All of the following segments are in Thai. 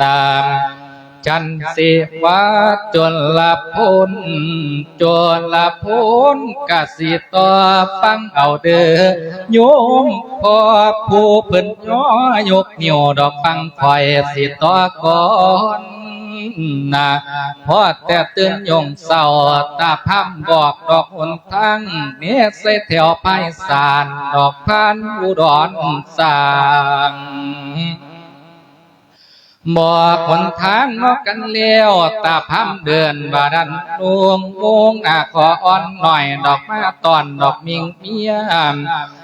นามจันสิวัดจนละพ้นจนละพ้นกสิต่อฟังเอาเด้อโยมพอผู้เพิ่นย้อยกนิ้วดอกฟังคอยสิต่อก่อน นะพอแต่ตื่นยงเศร้าตาพัมบอกดอกหนทั้งเนี้ยใส่แถวไพศาลดอกพันอุดรสาง บอกหนทางนอกกันเลี้ยวตาพัมเดินบาดันดวงวงหน้าขออ่อนหน่อยดอกมาตอนดอกมิงเมียม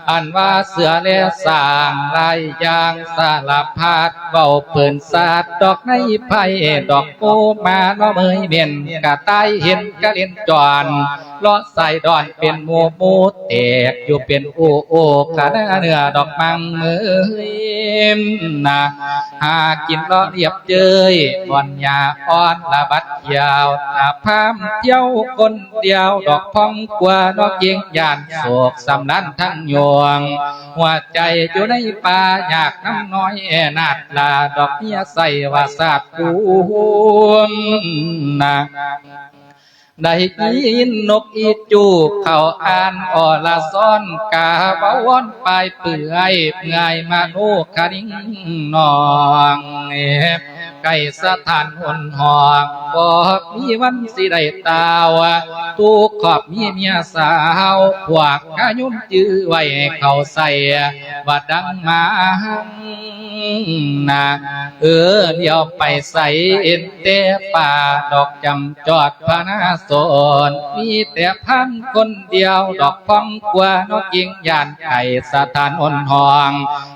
อันว่าเสือเลสร้างลายยางสารพัดเบาเปิ่นสาดดอกในไผ่ดอกโกมานาะเมยเมียนกะตเห็นกะเล่นจอน เลาะใส่ดอนเป็นหมูมูแตกอยู่เป็นโอโอกะเนื้อเนื้อดอกมังเมยนะหากินเลาะเรียบเจยอ่อนยาอ่อนละบัดยาวตาพามเที่ยวคนเดียวดอกพองกว่าดอกเกียงยานโศกสำนันทั้งยวง หัวใจอยู่ในป่าอยากน้ำน้อยแอนาดลาดอกเมียใส่ว่าสาดกูมนะ ได้ยินนกอีจูเขาอ่านออละซ้อนกาบวอนปลายเปื่อยเมื่อยมาโนคาริงนองเอ ไก่สถานหนหอกบอกมีวันสิได้ตาวตูขอบมีเมียสาวพวกกายุมจื้อไว้เขาใส่ว่าดังมาหังนาเออเดี๋ยวไปใส่เอ็นเตป่าดอกจำจอดพระนาสนมีแต่พันคนเดียวดอกพองกว่านกยิงยานไก่สถานอ่นหอง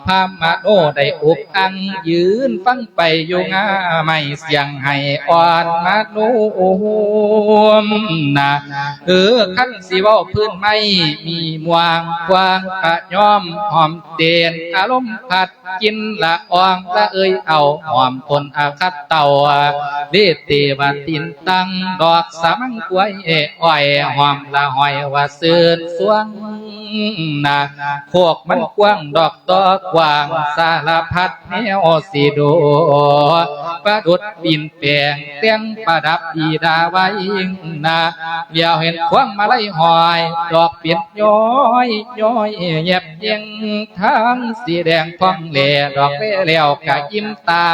พามาโนได้อุกอังยืนฟังไปอยู่งาไม่เสียงให้อ่อนมาโนมนะเออขั้นสิว่าพื้นไม่มีมวางกวางกะย่อมหอมเตียนอารมณ์ผัดกินละอองละเอ้ยเอาหอมตนอาคัดเต่าเดเตวาตินตังดอกสามังกวยเอ้อยหอมละหอยว่าเสื่นสวง นะพวกมันกว้างดอกตอกว้างสารพัดแนวสีโดประดุดปินแปลงเตียงประดับอีดาไว้นะเดี๋ยวเห็นควงมาไล่หอย ดอกเปลี่ยนย้อยย้อยแยบเยียงทั้งสีแดงพ่องเหล่ดอกเล่แล้วกะยิ้มตา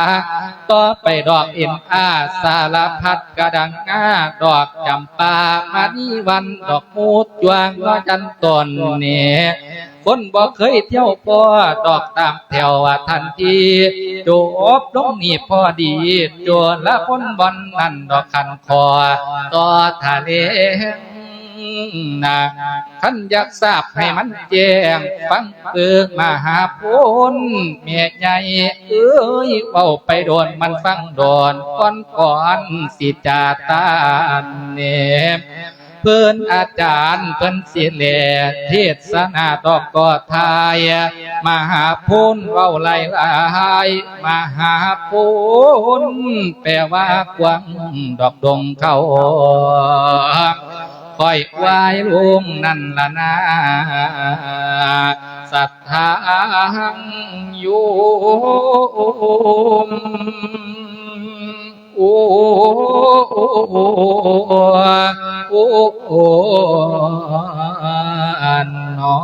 ต่อไปดอกเอ็นอาสารพัดกระดังงาดอกจำปามานีวันดอกมูดจวงก็จันตนเนี่คนบ่เคยเที่ยวพ่อดอกตามแถวทันทีโจบลงนี่พอดีโจรละพ้นบอนนั่นดอกคันคอต่อทะเลนาท่านอยากทราบให้มันแจ้งฟังเปิกมาหาพ้นเมียใหญ่เอ้ยเบาไปโดนมันฟังโดนก่อนก่อนสิจาตานเนม เพิ่นอาจารย์เพิ่นสิแลเทศนาดอกกอทายมหาพุนเว้าไล่ลายมหาพุนแปลว่ากวางดอกดงเขาคอยวายลุงนั่นละนาศรัทธาอยู่ โอ้โอ้อันนอ